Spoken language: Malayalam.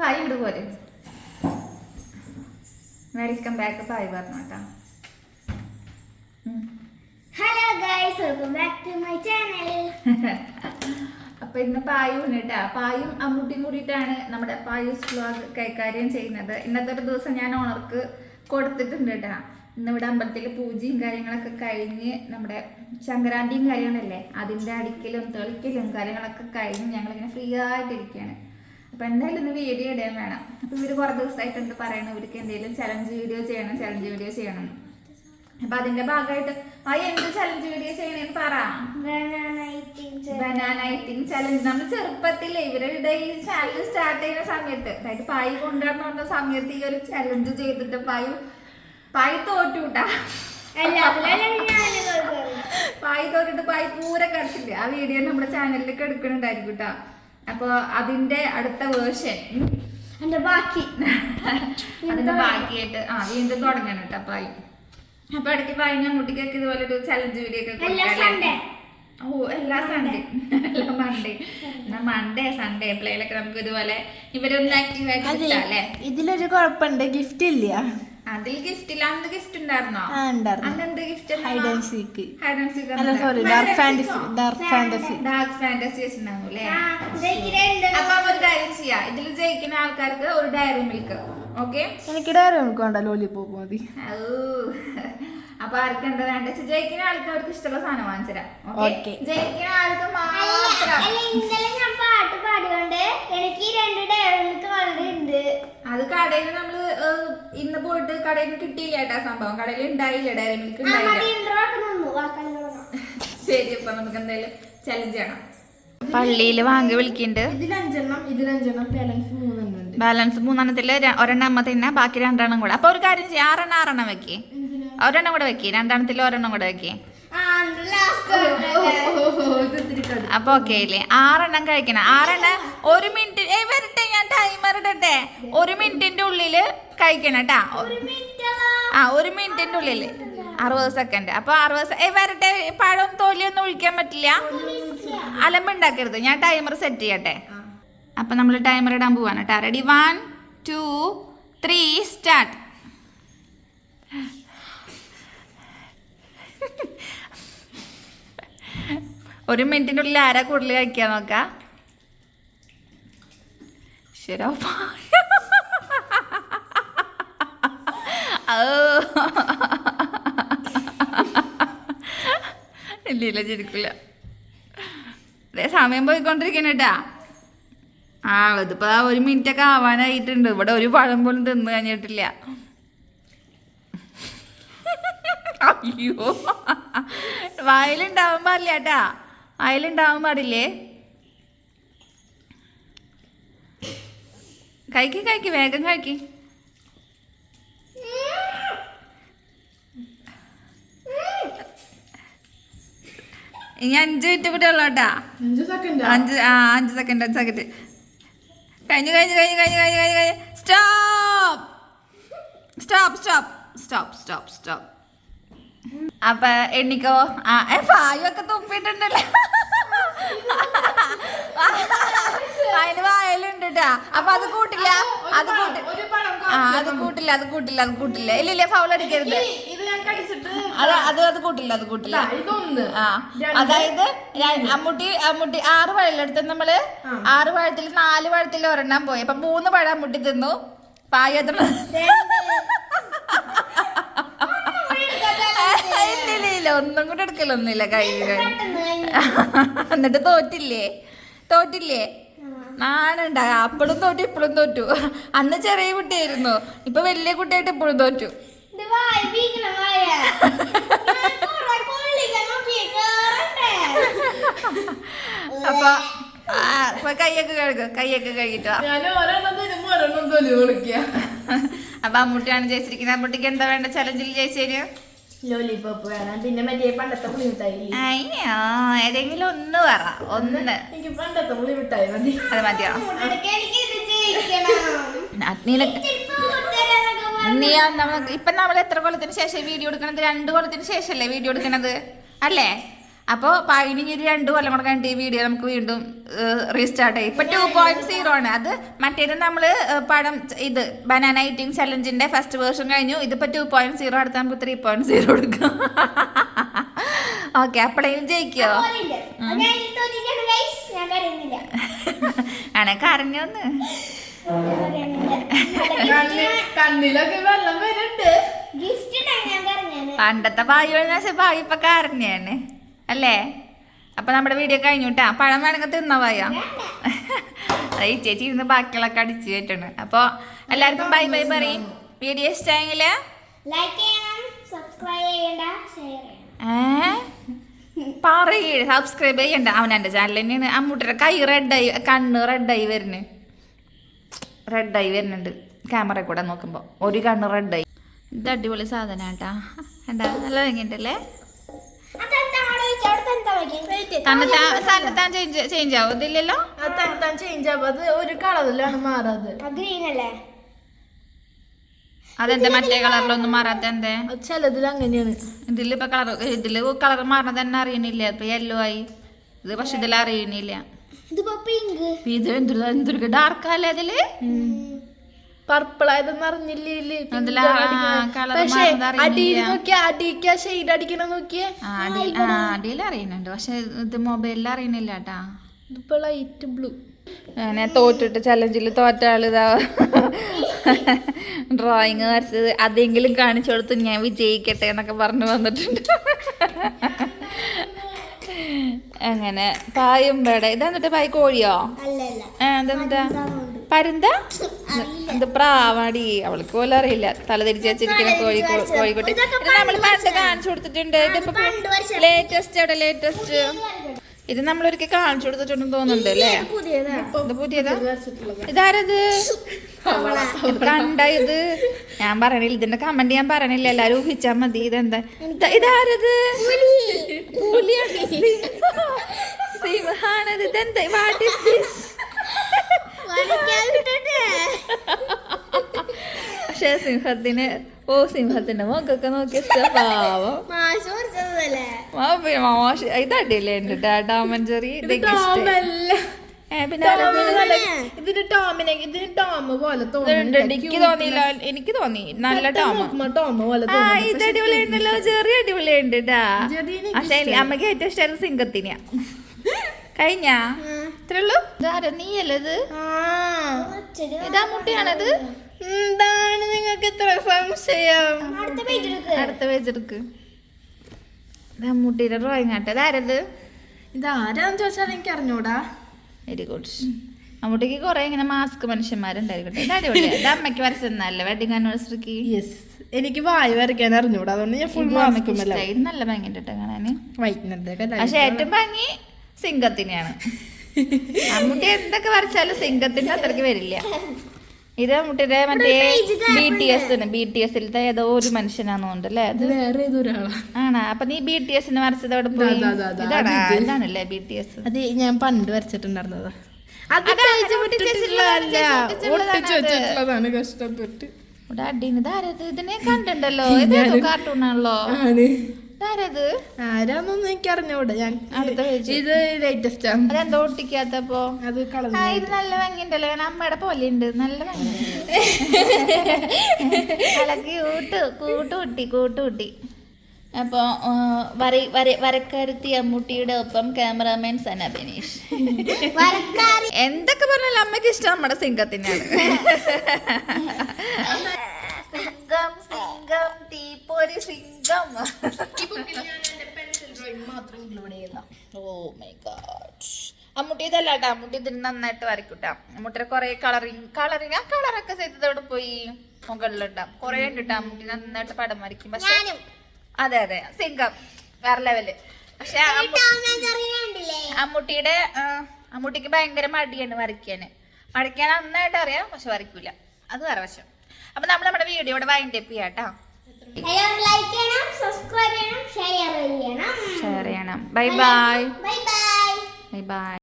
പായ് ഇങ്ങോട്ട് പോരെ. വെൽക്കം ബാക്ക് പായ് പറഞ്ഞു കേട്ടോ hello guys welcome back to my channel അപ്പൊ ഇന്ന് പായും കേട്ടാ പായും അമ്മൂട്ടിയും കൂടിയിട്ടാണ് നമ്മുടെ പായൂസ് വ്ലോഗ് കൈകാര്യം ചെയ്യുന്നത്. ഇന്നത്തെ ഒരു ദിവസം ഞാൻ ഓണർക്ക് കൊടുത്തിട്ടുണ്ട് കേട്ടാ ഇന്ന് ഇവിടെ അമ്പലത്തിൽ പൂജയും കാര്യങ്ങളൊക്കെ കഴിഞ്ഞ് നമ്മുടെ സംക്രാന്തിയും കാര്യങ്ങളല്ലേ? അതിന്റെ അടിക്കലും തെളിക്കലും കാര്യങ്ങളൊക്കെ കഴിഞ്ഞ് ഞങ്ങളിങ്ങനെ ഫ്രീ ആയിട്ടിരിക്കുകയാണ് അപ്പൊ എന്തായാലും ഇന്ന് വീഡിയോ ഇടാൻ വേണം. അപ്പൊ ഇവർ കുറെ എന്ത് പറയണം ഇവർക്ക് എന്തെങ്കിലും ചലഞ്ച് വീഡിയോ ചെയ്യണം ചലഞ്ച് വീഡിയോ ചെയ്യണം. അപ്പൊ അതിന്റെ ഭാഗമായിട്ട് ആ എന്ത് ചലഞ്ച് വീഡിയോ ചെയ്യണേന്ന് പറ. ബനാന ഐറ്റിംഗ് ചലഞ്ച് നമ്മൾ ചെറുപ്പത്തില്ലേ ഇവരുടെ ഈ ചാനൽ സ്റ്റാർട്ട് ചെയ്യുന്ന സമയത്ത് അതായത് പായ് കൊണ്ടുവരണം പറഞ്ഞ സമയത്ത് ഈ ഒരു ചലഞ്ച് ചെയ്തിട്ട് പായ് പായ് തോറ്റൂട്ടാ. പായ് തോറ്റിട്ട് പായ് പൂര കടച്ചില്ലേ? ആ വീഡിയോ നമ്മുടെ ചാനലിലേക്ക് എടുക്കണുണ്ടായിരിക്കും കേട്ടാ അപ്പൊ അതിന്റെ അടുത്ത വേർഷൻ. എന്റെ ബാക്കി. അതിന്റെ ബാക്കിയായിട്ട് ആ വീണ്ടും തുടങ്ങണം കേട്ടോ പായ് അപ്പൊ ഇടയ്ക്ക് പായ് ഞാൻ മുട്ടിക്കൊക്കെ ഇതുപോലെ ഒരു ചലഞ്ച് വീഡിയോ ഒക്കെ ഓ എല്ലാ സൺഡേ എല്ലാ മൺഡേ എന്നാ മൺഡേ സൺഡേ എപ്പോഴേലൊക്കെ നമുക്ക് ഇതുപോലെ ഇവരൊന്ന് ആക്റ്റീവ് ആയിട്ട് അല്ലേ? ഇതിലൊരു കുഴപ്പമുണ്ട്. ഗിഫ്റ്റ് ഇല്ല. അതിൽ ഗിഫ്റ്റ് അന്ന് ഗിഫ്റ്റ് ഉണ്ടായിരുന്നോ? അന്ന് എന്ത് gift hide and seek hide and seek അല്ല sorry dark fantasy dark fantasy dark fantasy രണ്ട് അപ്പൊ ഒരു കാര്യം ചെയ്യാം. ഇതിൽ ജയിക്കുന്ന ആൾക്കാർക്ക് ഒരു ഡയറി മിൽക്ക് ഓക്കെ എനിക്ക് ഡയറി മിൽക്ക് വേണ്ട ലോലിപോപ്പ് മതി. അപ്പൊ ആർക്ക് എന്താ വേണ്ട ജയിക്കുന്ന ആൾക്കാർക്ക് ഇഷ്ടമുള്ള സാധനം വാങ്ങിച്ചുതരാം ഓക്കെ Okay. ജയിക്കുന്ന ആൾക്ക് അല്ല, മാത്രം ഇന്നലെ ഞാൻ പാട്ട് പാടിയോണ്ട് എനിക്ക് ഈ രണ്ട് മിൽക്ക് വളരെ ഉണ്ട് അത് കടയിൽ നമ്മൾ ഇന്ന് പോയിട്ട് കടയിൽ നിന്ന് കിട്ടിയില്ല കേട്ടാ സംഭവം. കടയിൽ ഉണ്ടായില്ല ഡയറി മിൽക്ക് ഉണ്ടായില്ല. ശരി അപ്പൊ നമുക്ക് എന്തായാലും ചലഞ്ച് ചെയ്യണം. പള്ളിയിൽ വാങ്ങി വിളിക്കുന്നുണ്ട് ബാലൻസ് മൂന്നെണ്ണത്തിൽ ഒരെണ്ണം അമ്മ തിന്നെ ബാക്കി രണ്ടെണ്ണം കൂടെ. അപ്പൊ ഒരു കാര്യം ചെയ്യാം. ആറെണ്ണം ആറെണ്ണം വെക്കി. ഒരെണ്ണം കൂടെ വെക്കി. രണ്ടെണ്ണത്തിൽ ഒരെണ്ണം കൂടെ വെക്കി. അപ്പൊ ഓക്കെ അല്ലേ ആറെണ്ണം കഴിക്കണം. ആറെണ്ണം ഒരു മിനിറ്റ് ഏ വരട്ടെ. ഞാൻ ടൈമർ ഇടട്ടെ ഒരു മിനിറ്റിന്റെ ഉള്ളിൽ കഴിക്കണം കേട്ടാ ആ ഒരു മിനിറ്റിന്റെ ഉള്ളിൽ. അറുപത് സെക്കൻഡ്. അപ്പൊ അറുപത് ഏ വരട്ടെ. പഴവും തോലിയൊന്നും ഒഴിക്കാൻ പറ്റില്ല. അലമ്പുണ്ടാക്കരുത് ഞാൻ ടൈമർ സെറ്റ് ചെയ്യട്ടെ. അപ്പൊ നമ്മൾ ടൈമർ ഇടാൻ പോവാണ് കേട്ടോ ready one two three start ഒരു മിനിറ്റിന്റെ ഉള്ളിൽ ആരാ കൂടുതൽ കഴിക്കാൻ നോക്കാം? ശരി ഇല്ല ഇല്ല ചിരിക്കില്ല ദേ സമയം പോയിക്കൊണ്ടിരിക്കണേട്ടാ ആ ഇതിപ്പോ ഒരു മിനിറ്റ് ഒക്കെ ആവാനായിട്ടുണ്ട്. ഇവിടെ ഒരു പഴം പോലും തിന്നു കഴിഞ്ഞിട്ടില്ല. അയ്യോ. വായിലുണ്ടാവാൻ പാടില്ല കേട്ടാ. വായിലുണ്ടാവാൻ പാടില്ലേ? കഴിക്ക് കഴിക്ക് വേഗം കഴിക്ക്. ഇനി അഞ്ച് മിനിറ്റ് കൂടെ ഉള്ളു കേട്ടാ. അഞ്ച് ആ? അഞ്ച് സെക്കൻഡ് അഞ്ച് സെക്കൻഡ് കഴിഞ്ഞു കഴിഞ്ഞു കഴിഞ്ഞു കഴിഞ്ഞു കഴിഞ്ഞു കഴിഞ്ഞു കഴിഞ്ഞു. Stop stop stop stop stop stop അപ്പൊ എണ്ണിക്കോ? ആ ഏ തുപ്പിട്ടുണ്ടല്ലോ അതിന് വായലുണ്ട് കേട്ടാ അപ്പൊ അത് കൂട്ടില്ല. അത് കൂട്ടി ആ അത് കൂട്ടില്ല അത് കൂട്ടില്ല അത് കൂട്ടില്ല. ഇല്ല ഇല്ല ഫൗൾ അടിക്കരുത്. അത് അത് അത് കൂട്ടില്ല അത് കൂട്ടില്ല. ആ അതായത് അമ്മൂട്ടി അമ്മൂട്ടി ആറ് പഴമെടുത്ത് നമ്മൾ ആറ് പഴത്തിൽ നാല് പഴത്തിൽ ഒരെണ്ണം പോയി. അപ്പൊ മൂന്ന് പഴം അമ്മൂട്ടി തിന്നു. പായത്തില്ല ഇല്ല ഒന്നും കൂടെ എടുക്കലൊന്നുമില്ല കഴിഞ്ഞു. എന്നിട്ട് തോറ്റില്ലേ? തോറ്റില്ലേ? നാണുണ്ട അപ്പോഴും തോറ്റു ഇപ്പോഴും തോറ്റു. അന്ന് ചെറിയ കുട്ടിയായിരുന്നു. ഇപ്പൊ വലിയ കുട്ടിയായിട്ട് ഇപ്പോഴും തോറ്റു. അപ്പൊ അപ്പൊ കൈയൊക്കെ കഴുകും കൈയൊക്കെ കഴുകിട്ടോ. അപ്പൊ അമ്മൂട്ടിയാണ് ജയിച്ചിരിക്കുന്നത്. അമ്മൂട്ടിക്ക് എന്താ വേണ്ട? ചലഞ്ചിൽ ജയിച്ചേര് ലോലിപോപ്പ് വേണം. പിന്നെ മറ്റേ പണ്ടത്തെ പുളിമിഠായി അയ്യോ ഏതെങ്കിലും ഒന്ന് പറ. ഒന്ന്. എനിക്ക് പണ്ടത്തെ പുളിമിഠായി മതി. അത് മതിയോ? നീ നമ്മൾ നമ്മ- ഇപ്പൊ നമ്മൾ എത്ര കൊല്ലത്തിന് ശേഷം വീഡിയോ എടുക്കണത്? രണ്ട് കൊല്ലത്തിന് ശേഷല്ലേ വീഡിയോ എടുക്കണത്? അല്ലേ? അപ്പോൾ ഇനി ഒരു രണ്ട് കൊല്ലം കൂടെ കഴിഞ്ഞിട്ട് ഈ വീഡിയോ നമുക്ക് വീണ്ടും റീസ്റ്റാർട്ട് ചെയ്യും. ഇപ്പൊ ടു പോയിന്റ് സീറോ ആണ്. അത് മറ്റേത് നമ്മൾ പടം ഇത് ബനാന ഐറ്റിംഗ് ചലഞ്ചിന്റെ ഫസ്റ്റ് വേർഷൻ കഴിഞ്ഞു. ഇതിപ്പോ ടു പോയിന്റ് സീറോ അടുത്ത് നമുക്ക് ത്രീ പോയിന്റ് സീറോ കൊടുക്കാം ഓക്കെ അപ്പോഴേക്കും ജയിക്കോ? അനക്ക്. ആണെ കരഞ്ഞോന്ന്. കരഞ്ഞേനെ. പണ്ടത്തെ പായു വെച്ചാൽ അറിഞ്ഞേനെ ഇപ്പൊ കരഞ്ഞാണ് അല്ലേ? അപ്പൊ നമ്മുടെ വീഡിയോ കഴിഞ്ഞു കേട്ടാ പഴം വേണമെങ്കിൽ തിന്നവായോ ഈ ചേച്ചി ഇരുന്ന് ബാക്കിയുള്ളൊക്കെ അടിച്ചു കേട്ടാണ് അപ്പൊ എല്ലാവർക്കും ബൈ ബൈ പറയും. വീഡിയോ ഇഷ്ടമായെങ്കിൽ പറയേ സബ്സ്ക്രൈബ് ചെയ്യണ്ട. അവനെന്റെ ചാനൽ തന്നെയാണ്. അമ്മൂട്ടിയുടെ കൈ റെഡായി കണ്ണ് റെഡായി വരുന്നു. റെഡായി വരുന്നുണ്ട്. ക്യാമറ കൂടെ നോക്കുമ്പോൾ ഒരു കണ്ണ് റെഡായി ഇത് അടിപൊളി സാധനം കേട്ടാ എന്താ നല്ല ഭംഗിയുണ്ടല്ലേ? തന്നെത്താൻ തന്നെത്താൻ ചേഞ്ച് ചേഞ്ച് ആവും ഇതില്ലല്ലോ അത് തന്നെ ചേഞ്ച് ആവും. അത് ഒരു കളറിലാണ് മാറാത് ആ green അല്ലേ? അതെന്താ മറ്റേ കളറിലൊന്നും മാറാത്ത എന്തേ? ചിലതിൽ അങ്ങനെയാണ്. ഇതിലിപ്പോ കളർ ഇതിൽ കളർ മാറണത് തന്നെ അറിയണില്ല. ഇപ്പൊ യെല്ലോ ആയി. ഇത് പക്ഷെ ഇതിൽ അറിയണില്ല. ഇതിപ്പോ പിങ്ക് ഇപ്പൊ ഇത് എന്തൊരു എന്തൊരു ഡാർക്കല്ലേ ഇതിൽ? പർപ്പിൾ ആയതെന്ന് അറിഞ്ഞില്ലേ? പക്ഷെ അടിയിൽ നോക്കിയ അടിക്ക ഷെയ്ഡ് അടിക്കണ നോക്കിയേ. അടിയിൽ അറിയുന്നുണ്ട്. പക്ഷെ ഇത് മൊബൈലിൽ അറിയണില്ല കേട്ടാ ഇതിപ്പോ ലൈറ്റ് ബ്ലൂ അങ്ങനെ തോറ്റിട്ട് ചലഞ്ചിൽ തോറ്റ ആളിതാ ഡ്രോയിങ് വരച്ചത്. അതെങ്കിലും കാണിച്ചു കൊടുത്ത് ഞാൻ വിജയിക്കട്ടെ എന്നൊക്കെ പറഞ്ഞു വന്നിട്ടുണ്ട്. അങ്ങനെ പായും പേട ഇതെന്നിട്ട് പായ് കോഴിയോ എന്താ പരുന്ത? എന്ത് പ്രാവാടി. അവൾക്ക് പോലും അറിയില്ല. തല തിരിച്ച് വെച്ചിരിക്കുന്ന കോഴി കോഴിക്കോട്ട്. നമ്മൾ പണ്ട് കാണിച്ചു കൊടുത്തിട്ടുണ്ട്. ഇതിപ്പോ ലേറ്റസ്റ്റ് എവിടെ ലേറ്റസ്റ്റ് ഇത് നമ്മൾ ഒരിക്കൽ കാണിച്ചു കൊടുത്തിട്ടുണ്ടെന്ന് തോന്നുന്നുണ്ട് അല്ലേ? പുതിയതാ. ഇത് പുതിയതാ? ഇതാരത്? ഇത് കണ്ട ഇത്? ഞാൻ പറയണില്ല. ഇതിന്റെ കമന്റ് ഞാൻ പറയണില്ല. എല്ലാരും ഊഹിച്ചാ മതി. ഇതെന്താ? ഇത- ഇതാരത്? സിംഹാണത്. ഇതെന്താ? What is this. പക്ഷേ സിംഹത്തിന് ഓ സിംഹത്തിന്റെ മുഖമൊക്കെ നോക്കിയ പാവം. മാഷ് ഇതാട്ടില്ലേ എന്റെ മോശ ഇതടിയില്ലേ ഉണ്ട് ഡാമഞ്ചറി? ഇതിന് ടോമിനെ ഇതിന് ടോം പോലെ. എനിക്ക് തോന്നിയില്ല എനിക്ക് തോന്നി. നല്ല ടോം ടോം പോലെ ഇത് അടിപൊളിയുണ്ടല്ലോ ചെറിയ അടിപൊളിയുണ്ട് പക്ഷെ അമ്മയ്ക്ക് ഏറ്റവും ഇഷ്ടം സിംഗത്തിനെയാ കഴിഞ്ഞാ? ഇതാരോ നീയല്ലേ ഇത്? ഇതാ മുട്ടിയാണത്? എന്താണ് നിങ്ങൾക്ക് ഇത്ര സംശയം? അടുത്ത പേജ് എടുക്ക്. ഇതാ മുട്ടിയുടെ ഡ്രോയിങ് ആട്ടെ. ഇതാരത്? ഇതാരാന്ന് ചോദിച്ചാൽ എനിക്ക് അറിഞ്ഞൂടാ. വെരി ഗുഡ് അമ്മൂട്ടിക്ക് കുറെ ഇങ്ങനെ മാസ്ക് മനുഷ്യന്മാരുണ്ടായിരിക്കട്ടെ ഇത് അടിപൊളിയാ. ഇത് അമ്മയ്ക്ക് വരച്ചതന്നല്ലേ വെഡിങ് ആനിവേഴ്സറിക്ക് യെസ് എനിക്ക് വായി വരയ്ക്കാൻ അറിഞ്ഞൂടാ. അതുകൊണ്ട് ഞാൻ ഫുൾ നല്ല ഭംഗിയുണ്ട് കേട്ടോ പക്ഷെ ഏറ്റവും ഭംഗി സിംഗത്തിനെയാണ്. അമ്മൂട്ടി എന്തൊക്കെ വരച്ചാലും സിംഗത്തിന്റെ അത്രയ്ക്ക് വരില്ല. ഇത് അമ്മൂട്ടിയുടെ മറ്റേ B T S B T എസിലത്തെ ഏതോ ഒരു മനുഷ്യനാന്ന് തോന്നുന്നുണ്ട് അല്ലേ? അത് വേറെ ഏതൊരാളാ ആണാ. അപ്പൊ നീ ബി ടി എസിന് വരച്ചത് അവിടെ പോയി. ഇതാണ് ഇതാണല്ലേ ബി ടി എസ് അത് ഞാൻ പണ്ട് വരച്ചിട്ടുണ്ടായിരുന്നത്. ഇതിനെ കണ്ടിട്ടുണ്ടല്ലോ. ഇത് കാർട്ടൂണാണല്ലോ ആണ്. ഇതാരത് ആരാന്നൊന്നും എനിക്ക് അറിഞ്ഞൂടെ ഞാൻ അടുത്ത പേജ്. ഇത് ലേറ്റസ്റ്റ് ആണ് അതെന്തോ ഒട്ടിക്കാത്തപ്പോ? അത് കളഞ്ഞു. ആ ഇത് നല്ല ഭംഗിയുണ്ടല്ലോ. ഞാൻ അമ്മയുടെ പോലെ ഉണ്ട് നല്ല ഭംഗി. നല്ല ക്യൂട്ട് കൂട്ടുകുട്ടി കൂട്ടുകുട്ടി അപ്പോൾ വര വര വരക്കാരുത്തി അമ്മൂട്ടിയുടെ ഒപ്പം ക്യാമറാമാൻ സന ബിനീഷ്. എന്തൊക്കെ പറഞ്ഞാലും അമ്മയ്ക്ക് ഇഷ്ടം നമ്മുടെ സിംഗത്തിനാണ്. സിംഗം സിംഗം തീപ്പൊരി സിംഗം ഓ മൈ ഗാഡ് അമ്മൂട്ടി ഇതല്ല കേട്ടോ അമ്മൂട്ടി ഇതിന് നന്നായിട്ട് വരയ്ക്കൂട്ടാ. അമ്മൂട്ടിയുടെ കുറെ കളറിങ് കളറിങ് ആ കളറൊക്കെ ചെയ്തതോടെ പോയി മുകളിലുണ്ടാവും കുറെ ഉണ്ട് കേട്ടോ അമ്മൂട്ടി നന്നായിട്ട് പടം വരയ്ക്കും. പക്ഷെ അതെ അതെ. സിംഗം വേറെ ലെവൽ പക്ഷെ അമ്മൂട്ടിയുടെ അമ്മൂട്ടിക്ക് ഭയങ്കര മടിയാണ് വരയ്ക്കാന്. വരയ്ക്കാൻ നന്നായിട്ട് അറിയാം പക്ഷെ വരയ്ക്കൂല. അത് വേറെ വശം. അപ്പൊ നമ്മൾ നമ്മുടെ വീഡിയോ ഇവിടെ വൈൻഡ് അപ്പ് ചെയ്യാം കേട്ടോ ലൈക്ക് ചെയ്യണം സബ്സ്ക്രൈബ് ചെയ്യണം ഷെയർ ചെയ്യണം. ഷെയർ ചെയ്യണം. Bye bye bye bye bye bye